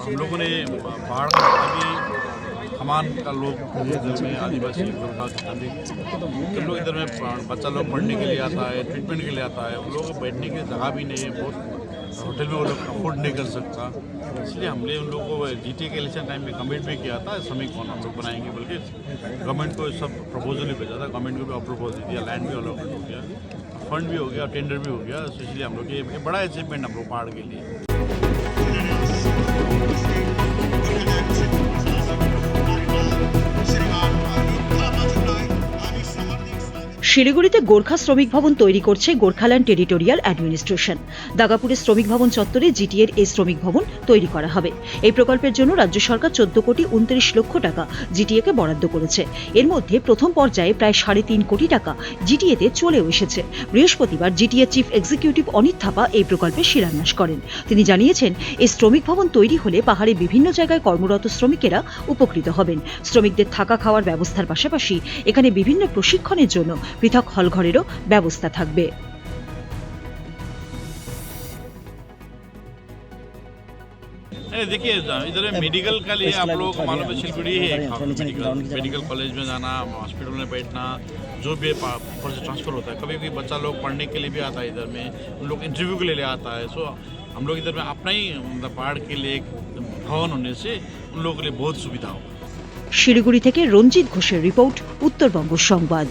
हम लोगों ने पहाड़ का अभी हमान का लोग इधर में आदिवासी भी तो लोग इधर में बच्चा लोग पढ़ने के लिए आता है ट्रीटमेंट के लिए आता है, उन लोगों को बैठने की जगह भी नहीं है, बहुत होटल में वो लोग अफोर्ड नहीं कर सकता। इसलिए हमने उन लोगों को जी के इलेक्शन टाइम में कमिट भी किया था श्रमिक कौन हम लोग बनाएँगे, बल्कि गवर्नमेंट को सब प्रपोजल भी भेजा था गवर्नमेंट को भी अप्रूवल दे दिया लैंड भी अलॉटमेंट हो गया फंड भी हो गया टेंडर भी हो गया तो इसलिए हम लोग ये बड़ा अचीवमेंट हम लोग पहाड़ के लिए। Thank you. শিলিগুড়িতে গোর্খা শ্রমিক ভবন তৈরি করছে গোর্খাল্যান্ড টেরিটোরিয়াল অ্যাডমিনিস্ট্রেশন। দাগাপুরের শ্রমিক ভবন চত্বরে জিটিএর এই শ্রমিক ভবন তৈরি করা হবে। এই প্রকল্পের জন্য রাজ্য সরকার চোদ্দ কোটি উনত্রিশ লক্ষ টাকা জিটিএকে বরাদ্দ করেছে। এর মধ্যে প্রথম পর্যায়ে প্রায় সাড়ে তিন কোটি টাকা জিটিএতে চলেও এসেছে। বৃহস্পতিবার GTA chief executive Anit Thapa এই প্রকল্পের শিলান্যাস করেন। তিনি জানিয়েছেন, এই শ্রমিক ভবন তৈরি হলে পাহাড়ে বিভিন্ন জায়গায় কর্মরত শ্রমিকেরা উপকৃত হবেন। শ্রমিকদের থাকা খাওয়ার ব্যবস্থার পাশাপাশি এখানে বিভিন্ন প্রশিক্ষণের জন্য পৃথক হলঘরেরও ব্যবস্থা থাকবে अरे देखिए इधर मेडिकल का लिए आप लोगों को मालूम है सिलगुड़ी ही है मेडिकल मेडिकल कॉलेज में जाना हॉस्पिटल में बैठना जो भी पा- ऊपर से ट्रांसफर होता है कभी कभी बच्चा लोग पढ़ने के लिए भी आता है इधर में उन लोग इंटरव्यू के लिए आता है सो हम लोग इधर में अपना ही मतलब पहाड़ के लिए एक भवन होने से उन लोगों के लिए बहुत सुविधा होगा শিলিগুড়ি থেকে রঞ্জিত ঘোষের রিপোর্ট উত্তরবঙ্গ সংবাদ